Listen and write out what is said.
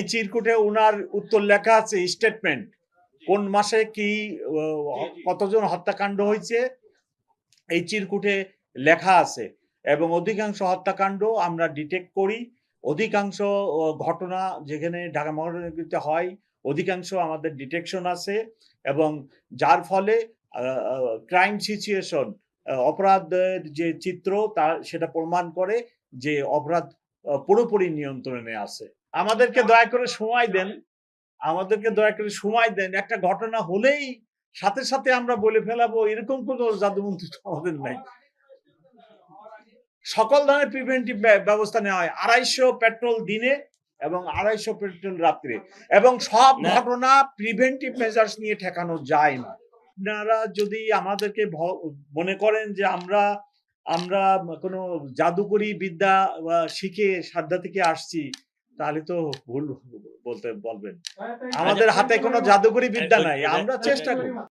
এই চিরকুটে উনার উত্তর লেখা আছে স্টেটমেন্ট কোন মাসে কি কতজন হত্যাকাণ্ড হয়েছে, এই চিরকুটে লেখা আছে। এবং অধিকাংশ হত্যাকাণ্ড আমরা ডিটেক্ট করি। অধিকাংশ ঘটনা যেখানে ঢাকা মহানগরীতে হয়, অধিকাংশ আমাদের ডিটেকশন আছে। এবং যার ফলে ক্রাইম সিচুয়েশন অপরাধের যে চিত্র, তা, সেটা প্রমাণ করে যে অপরাধ পুরোপুরি নিয়ন্ত্রণে আছে। আমাদেরকে দয়া করে সময় দেন। আমাদেরকে দয়া করে সময় দেন। একটা ঘটনা হলেই সাথে সাথে আমরা বলে ফেলাবো এরকম কোনো জাদুমন্ত্র তো আমাদের নাই। সকল ধরনের প্রিভেন্টিভ ব্যবস্থা নেওয়া হয়। আড়াইশো পেট্রোল দিনে এবং আড়াইশো পেট্রোল রাত্রে। এবং সব ঘটনা প্রিভেন্টিভ মেজার্স নিয়ে ঠেকানো যায় না। আপনারা যদি আমাদেরকে মনে করেন যে আমরা আমরা কোনো জাদুকরি বিদ্যা বা শিখে সাদ্দা থেকে আসছি তাহলে তো ভুল বলতে বলবেন। আমাদের হাতে কোনো জাদুকরি বিদ্যা নাই আমরা চেষ্টা করি।